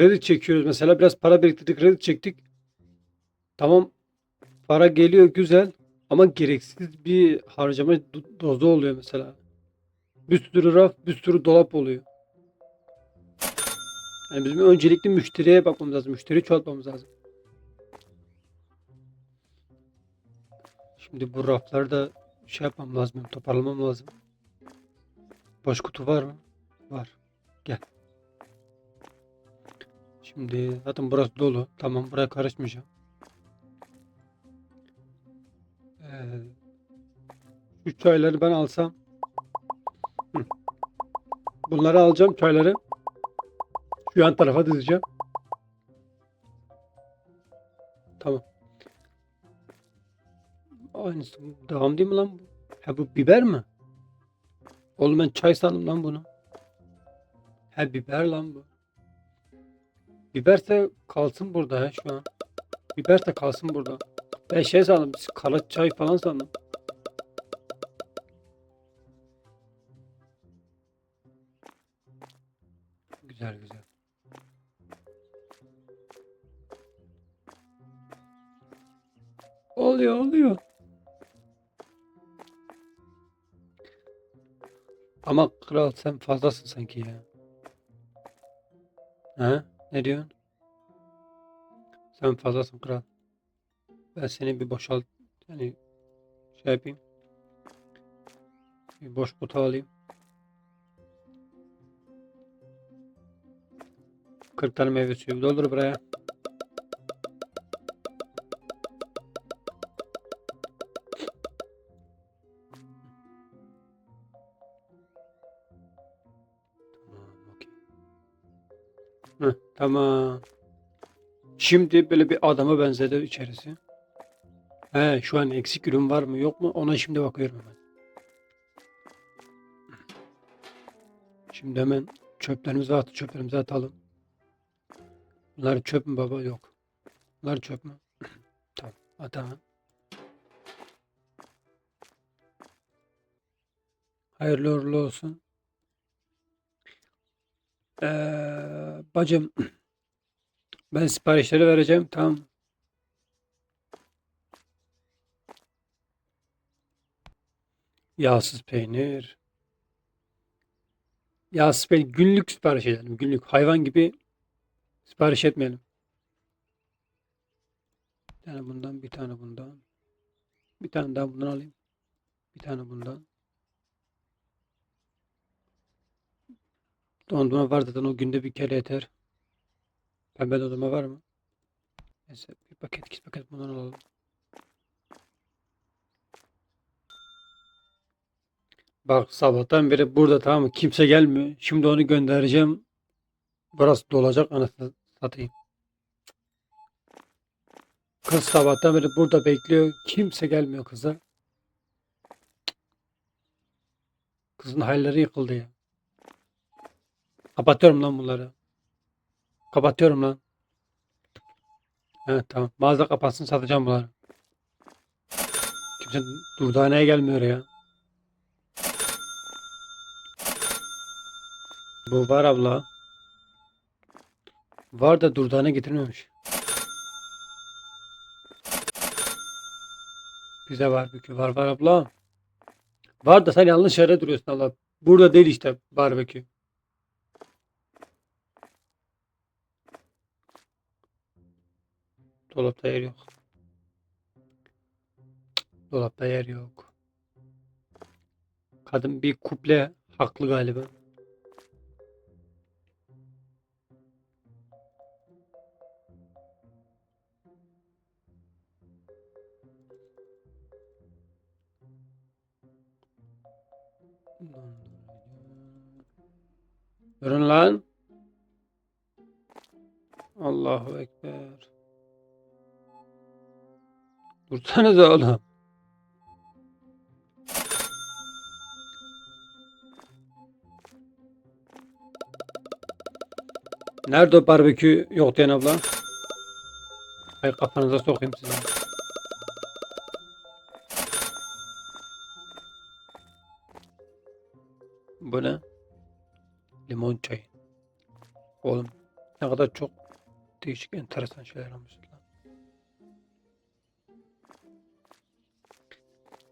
kredi çekiyoruz mesela biraz para biriktirdik kredi çektik. Tamam para geliyor güzel ama gereksiz bir harcama do- dozu oluyor mesela. Bir sürü raf bir sürü dolap oluyor. Yani bizim öncelikli müşteriye bakmamız lazım. Müşteriyi çoğaltmamız lazım. Şimdi bu rafları da şey yapmam lazım. Toparlamam lazım. Boş kutu var mı? Var. Gel. Şimdi zaten burası dolu. Tamam buraya karışmayacağım. Ee, şu çayları ben alsam. Bunları alacağım çayları. Şu yan tarafa dizeceğim. Tamam. Aynısı. Devam değil mi lan bu? Ha bu biber mi? Oğlum ben çay sandım lan bunu. Ha biber lan bu. Biberse kalsın burada ha şu an. Biberse kalsın burada. Ben şey sandım. Kara çay falan sandım. Güzel güzel. Oluyor oluyor. Ama kral sen fazlasın sanki ya. Ha? Ne diyorsun? Sen fazlasın kral. Ben seni bir boşalt yani şey yapayım. Bir boş kutu alayım. 40 tane meyve suyu doldur buraya. Tamam. Şimdi böyle bir adama benzedi içerisi. He, şu an eksik ürün var mı yok mu? Ona şimdi bakıyorum hemen. Şimdi hemen çöplerimizi at, çöplerimizi atalım. Bunlar çöp mü baba? Yok. Bunlar çöp mü? tamam, at hemen. Hayırlı uğurlu olsun. Ee, bacım ben siparişleri vereceğim. Tamam. Yağsız peynir. Yağsız peynir. Günlük sipariş edelim. Günlük. Hayvan gibi sipariş etmeyelim. Bir tane bundan, bir tane bundan. Bir tane daha bundan alayım. Bir tane bundan. Dondurma var zaten o günde bir kere yeter. Pembe dondurma var mı? Neyse bir paket iki paket bundan alalım. Bak sabahtan beri burada tamam mı? Kimse gelmiyor. Şimdi onu göndereceğim. Burası dolacak anasını satayım. Kız sabahtan beri burada bekliyor. Kimse gelmiyor kıza. Kızın hayalleri yıkıldı ya. Kapatıyorum lan bunları. Kapatıyorum lan. Evet tamam. Mağaza kapatsın satacağım bunları. Kimse durdaneye gelmiyor ya. Bu var abla. Var da durdane getirmemiş. Bize var barbekü. Var var abla. Var da sen yanlış yerde duruyorsun abla. Burada değil işte barbekü. Dolapta yer yok. Dolapta yer yok. Kadın bir kuple haklı galiba. Durun lan. Allahu Ekber. Dursanıza oğlum. Nerede o barbekü yok diyen abla? Ay kafanıza sokayım size. Bu ne? Limon çayı. Oğlum Ne kadar çok değişik enteresan şeyler almışlar.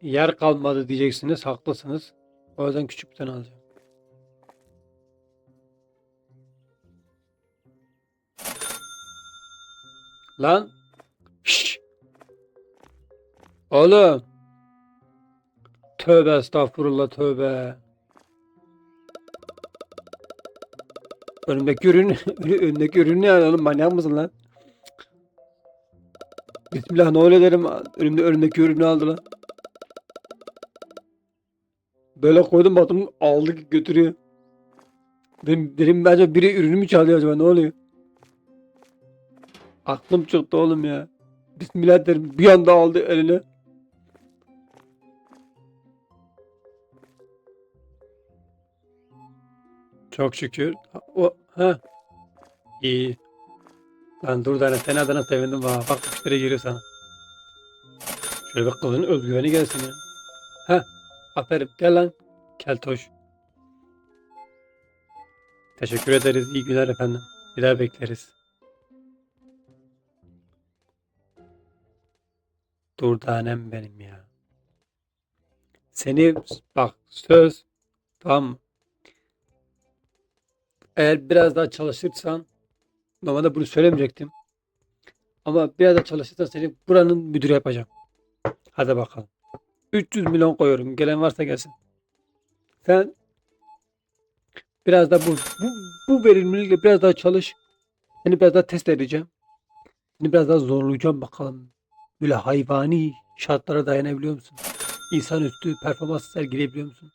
Yer kalmadı diyeceksiniz. Haklısınız. O yüzden küçük bir tane alacağım. Lan. Şşş. Oğlum. Tövbe estağfurullah tövbe. Önümdeki ürün, önümdeki ürün ne oğlum manyak mısın lan? Bismillah ne oluyor derim. Önümde önümdeki ürünü aldı lan. Böyle koydum baktım aldı götürüyor. Benim, benim bence biri ürünümü çalıyor acaba ne oluyor? Aklım çıktı oğlum ya. Bismillah derim bir anda aldı eline. Çok şükür. O ha. İyi. Lan dur da sen adına sevindim ha. Bak müşteri geliyor sana. Şöyle bir kızın özgüveni gelsin ya. Ha. Aferin. Gel. Keltoş. Teşekkür ederiz. İyi günler efendim. Bir daha bekleriz. Dur tanem benim ya. Seni bak söz mı? Eğer biraz daha çalışırsan normalde bunu söylemeyecektim. Ama biraz daha çalışırsan seni buranın müdürü yapacağım. Hadi bakalım. 300 milyon koyuyorum. Gelen varsa gelsin. Sen biraz da bu, bu, bu verimlilikle biraz daha çalış. Seni biraz daha test edeceğim. Seni biraz daha zorlayacağım bakalım. Böyle hayvani şartlara dayanabiliyor musun? İnsanüstü performans sergileyebiliyor musun?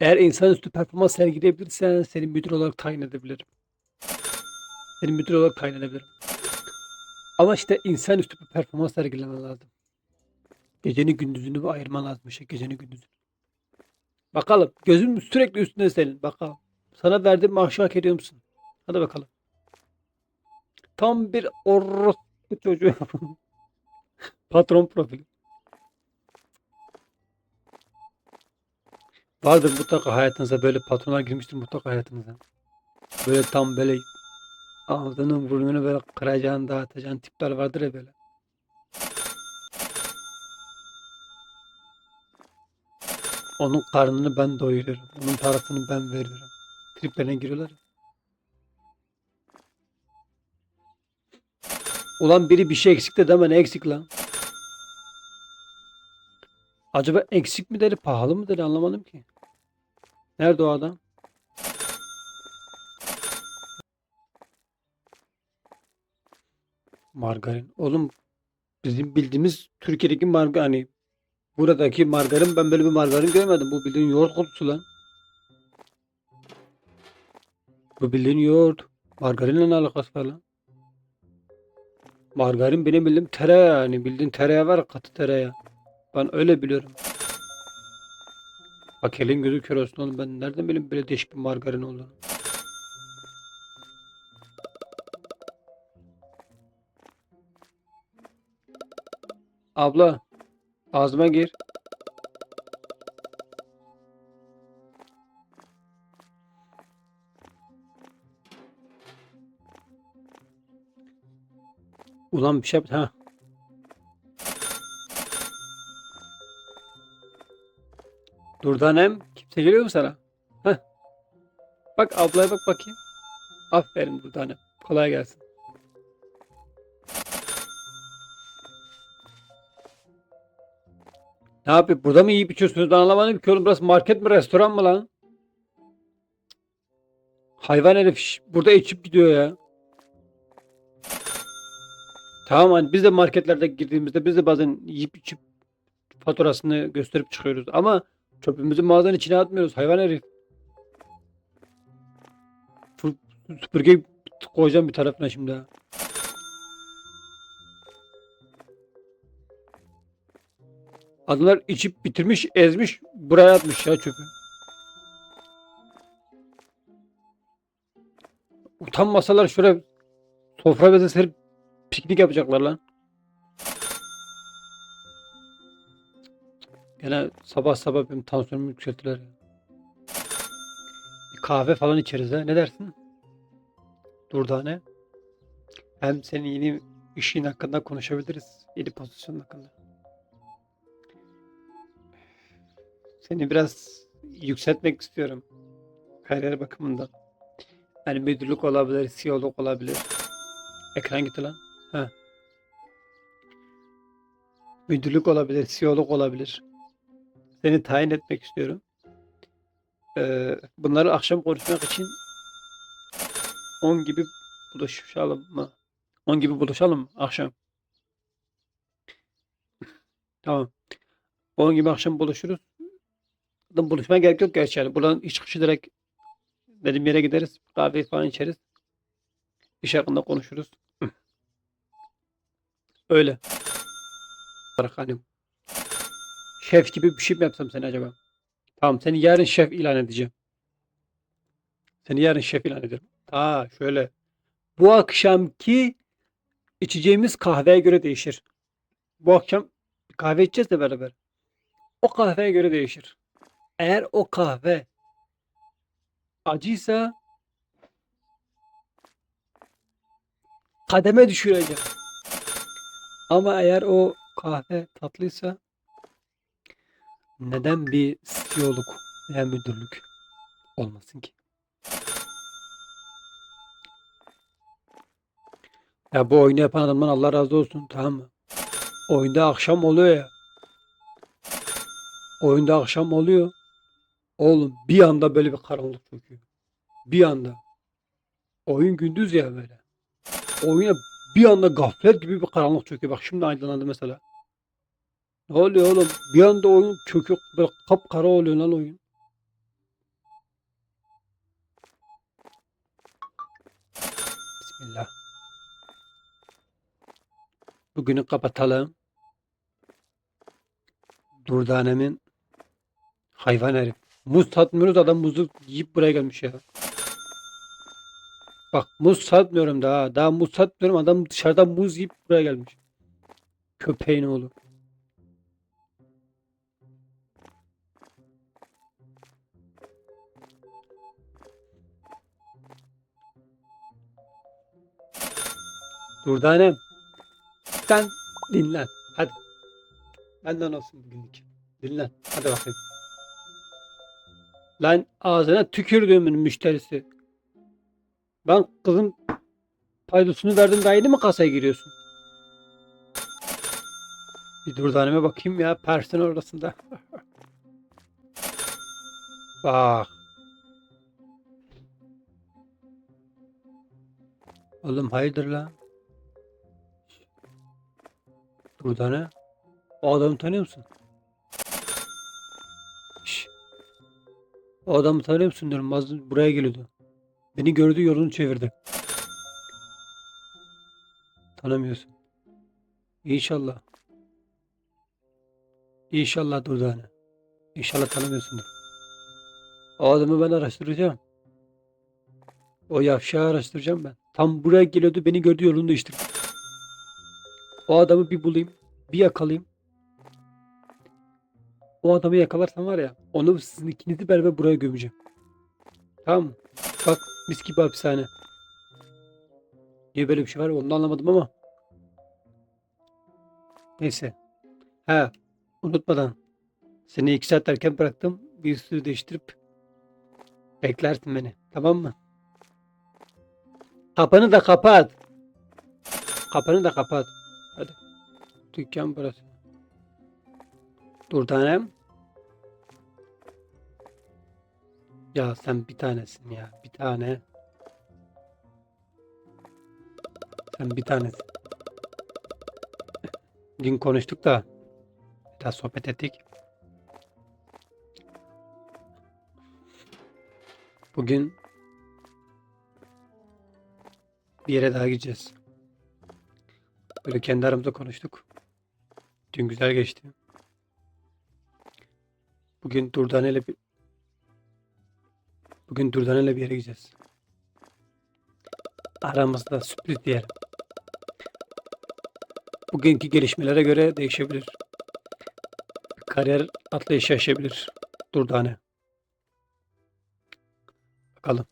Eğer insanüstü performans sergileyebilirsen seni müdür olarak tayin edebilirim. Seni müdür olarak tayin edebilirim. Ama işte insanüstü bir performans sergilemen lazım. Geceni gündüzünü ayırman lazım işte geceni gündüzünü. Bakalım gözüm sürekli üstünde senin bakalım. Sana verdiğim maaşı hak ediyor musun? Hadi bakalım. Tam bir orospu çocuğu. Patron profili. Vardır mutlaka hayatınıza böyle patronlar girmiştir mutlaka hayatınıza. Böyle tam böyle ağzının burnunu böyle kıracağın dağıtacağın tipler vardır ya böyle. Onun karnını ben doyuruyorum. Onun parasını ben veriyorum. Triplerine giriyorlar. Ulan biri bir şey eksik de deme ne eksik lan? Acaba eksik mi dedi pahalı mı dedi anlamadım ki. Nerede o adam? Margarin. Oğlum bizim bildiğimiz Türkiye'deki margarin hani buradaki margarin ben böyle bir margarin görmedim. Bu bildiğin yoğurt kutusu lan. Bu bildiğin yoğurt. Margarinle ne alakası var lan? Margarin benim bildiğim tereyağı yani. Bildiğin tereyağı var katı tereyağı. Ben öyle biliyorum. Bak elin gözü kör olsun oğlum. Ben nereden bileyim böyle değişik bir margarin olduğunu. Abla. Ağzıma gir. Ulan bir şey. Ha. Durdanem. Kimse geliyor mu sana? Heh. Bak ablaya bak bakayım. Aferin Durdanem. Kolay gelsin. Ne yapayım? Burada mı yiyip içiyorsunuz? Ben anlamadım ki oğlum. Burası market mi restoran mı lan? Hayvan herif burada içip gidiyor ya. Tamam hani biz de marketlerde girdiğimizde biz de bazen yiyip içip faturasını gösterip çıkıyoruz. Ama çöpümüzü mağazanın içine atmıyoruz. Hayvan herif. Süpürgeyi koyacağım bir tarafına şimdi ha. Adamlar içip bitirmiş, ezmiş, buraya atmış ya çöpü. Utanmasalar şöyle sofra beze serip piknik yapacaklar lan. Gene sabah sabah benim tansiyonumu yükselttiler. Bir kahve falan içeriz ha. Ne dersin? Durdane. Hem senin yeni işin hakkında konuşabiliriz. Yeni pozisyonun hakkında. Seni biraz yükseltmek istiyorum. Kariyer bakımından. Yani müdürlük olabilir, CEO'luk olabilir. Ekran gitti lan. Ha. Müdürlük olabilir, CEO'luk olabilir. Seni tayin etmek istiyorum. Ee, bunları akşam konuşmak için 10 gibi buluşalım mı? 10 gibi buluşalım mı akşam? Tamam. 10 gibi akşam buluşuruz. Da buluşmaya gerek yok gerçi yani. Buradan iş çıkışı direkt dediğim yere gideriz. Kahve falan içeriz. İş hakkında konuşuruz. Öyle. Hani şef gibi bir şey mi yapsam seni acaba? Tamam seni yarın şef ilan edeceğim. Seni yarın şef ilan ederim. Aa şöyle. Bu akşamki içeceğimiz kahveye göre değişir. Bu akşam kahve içeceğiz de beraber. O kahveye göre değişir. Eğer o kahve acıysa kademe düşüreceğim. Ama eğer o kahve tatlıysa neden bir CEO'luk veya müdürlük olmasın ki? Ya bu oyunu yapan adamdan Allah razı olsun tamam mı? Oyunda akşam oluyor ya. Oyunda akşam oluyor. Oğlum bir anda böyle bir karanlık çöküyor. Bir anda. Oyun gündüz ya böyle. Oyuna bir anda gaflet gibi bir karanlık çöküyor. Bak şimdi aydınlandı mesela. Ne oluyor oğlum? Bir anda oyun çöküyor. Böyle kapkara oluyor lan oyun. Bismillah. Bugünü kapatalım. Durdanemin hayvan herif. Muz satmıyoruz adam muzu yiyip buraya gelmiş ya. Bak muz satmıyorum daha. Daha muz satmıyorum adam dışarıdan muz yiyip buraya gelmiş. Köpeğin oğlu. Durdanem. Sen dinlen. Hadi. Benden olsun bugünlük. Dinlen. Hadi bakayım. Lan ağzına tükürdüğümün müşterisi. Ben kızın paydosunu verdim daha yeni mi kasaya giriyorsun? Bir durdaneme bakayım ya. Persin orasında. Bak. Oğlum hayırdır lan? Durdane. O adamı tanıyor musun? O adamı tanıyor musun diyorum. Az buraya geliyordu. Beni gördü yolunu çevirdi. Tanımıyorsun. İnşallah. İnşallah Durdane. İnşallah tanımıyorsundur. O adamı ben araştıracağım. O yavşağı araştıracağım ben. Tam buraya geliyordu beni gördü yolunu değiştirdi. O adamı bir bulayım. Bir yakalayayım. O adamı yakalarsam var ya onu sizin ikinizi beraber buraya gömeceğim. Tamam? Bak mis gibi hapishane. Niye böyle bir şey var onu da anlamadım ama. Neyse. Ha unutmadan. Seni iki saat erken bıraktım. Bir üstünü değiştirip beklersin beni. Tamam mı? Kapını da kapat. Kapını da kapat. Hadi. Dükkan burası. Dur tanem. Ya sen bir tanesin ya. Bir tane. Sen bir tanesin. Dün konuştuk da biraz sohbet ettik. Bugün bir yere daha gideceğiz. Böyle kendi aramızda konuştuk. Dün güzel geçti. Bugün Durdane ile bir Bugün Durdane ile bir yere gideceğiz. Aramızda sürpriz bir yer. Bugünkü gelişmelere göre değişebilir. Kariyer atlayışı yaşayabilir. Durdane. Bakalım.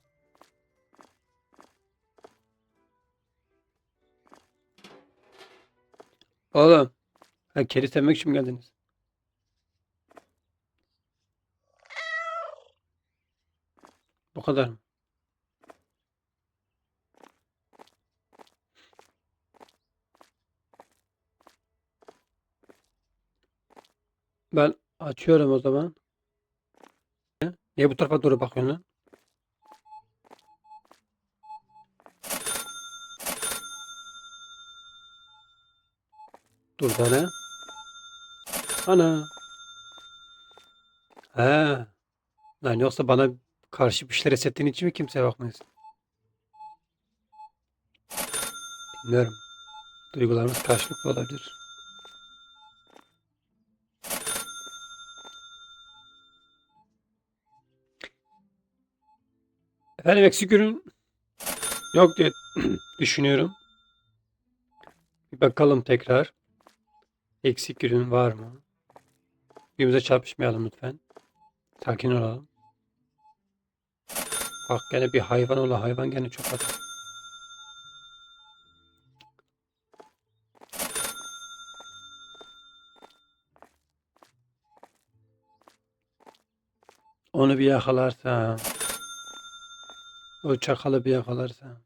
Oğlum. Ha, kedi için mi geldiniz? Bu kadar mı? Ben açıyorum o zaman. Niye bu tarafa doğru bakıyorsun lan? Dur da ne? Ana. He. Lan yoksa bana karşı bir şeyler hissettiğin için mi kimseye bakmıyorsun? Bilmiyorum. Duygularımız karşılıklı olabilir. Efendim eksik ürün yok diye düşünüyorum. Bir bakalım tekrar. Eksik ürün var mı? Birbirimize çarpışmayalım lütfen. Sakin olalım. Bak gene bir hayvan ola hayvan gene çok atıyor. Onu bir yakalarsam. O çakalı bir yakalarsam.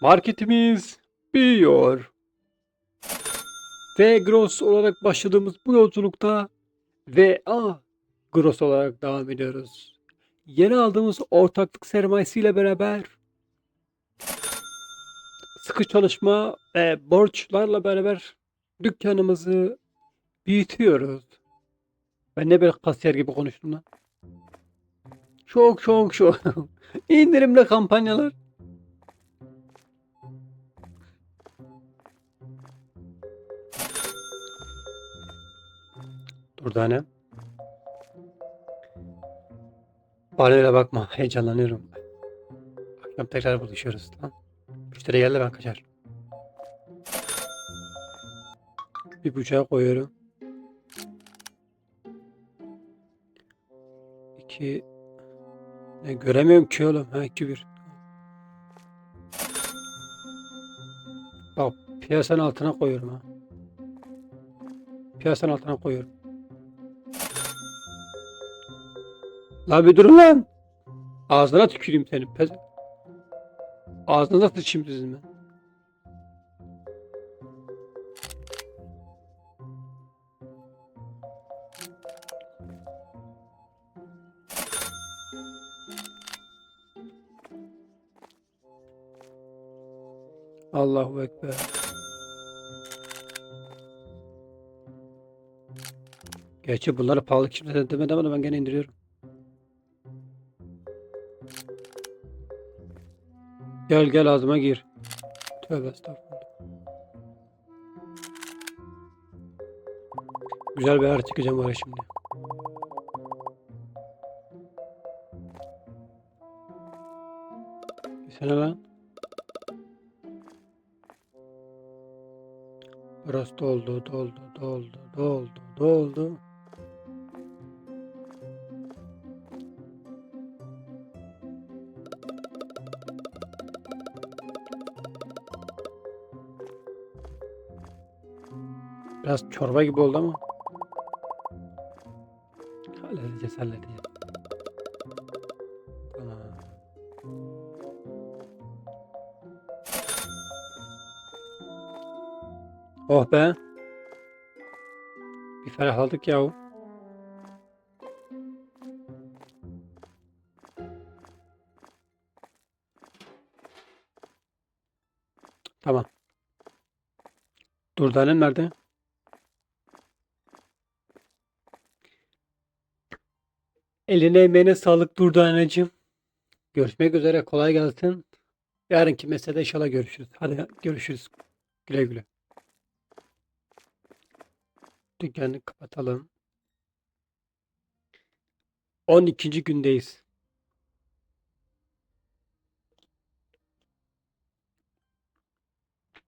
Marketimiz büyüyor. Ve Gross olarak başladığımız bu yolculukta ve A Gross olarak devam ediyoruz. Yeni aldığımız ortaklık sermayesiyle beraber sıkı çalışma ve borçlarla beraber dükkanımızı büyütüyoruz. Ben ne böyle kasiyer gibi konuştum lan. Çok çok çok. İndirimli kampanyalar. Dur tane. Bana öyle bakma. Heyecanlanıyorum. Akşam tekrar buluşuyoruz. Tamam. Müşteri geldi ben kaçar. Bir bıçağı koyuyorum. İki. Ne göremiyorum ki oğlum. Ha iki bir. Bak piyasanın altına koyuyorum ha. Piyasanın altına koyuyorum. La bir durun lan. Ağzına tüküreyim senin. Pez... Ağzınıza sıçayım sizin ben. Allahu Ekber. Gerçi bunları pahalı kimse de demedi ama ben gene indiriyorum. Gel gel ağzıma gir. Tövbe estağfurullah. Güzel bir yer çıkacağım oraya şimdi. Sene lan. Burası doldu, doldu, doldu, doldu, doldu. Biraz çorba gibi oldu ama. Halledeceğiz, halledeceğiz. Tamam. Oh be. Bir ferahladık yahu. Tamam. Durdanem nerede? Eline emeğine sağlık Durdaneciğim. Görüşmek üzere. Kolay gelsin. Yarınki meselede inşallah görüşürüz. Hadi görüşürüz. Güle güle. Dükkanı kapatalım. 12. gündeyiz.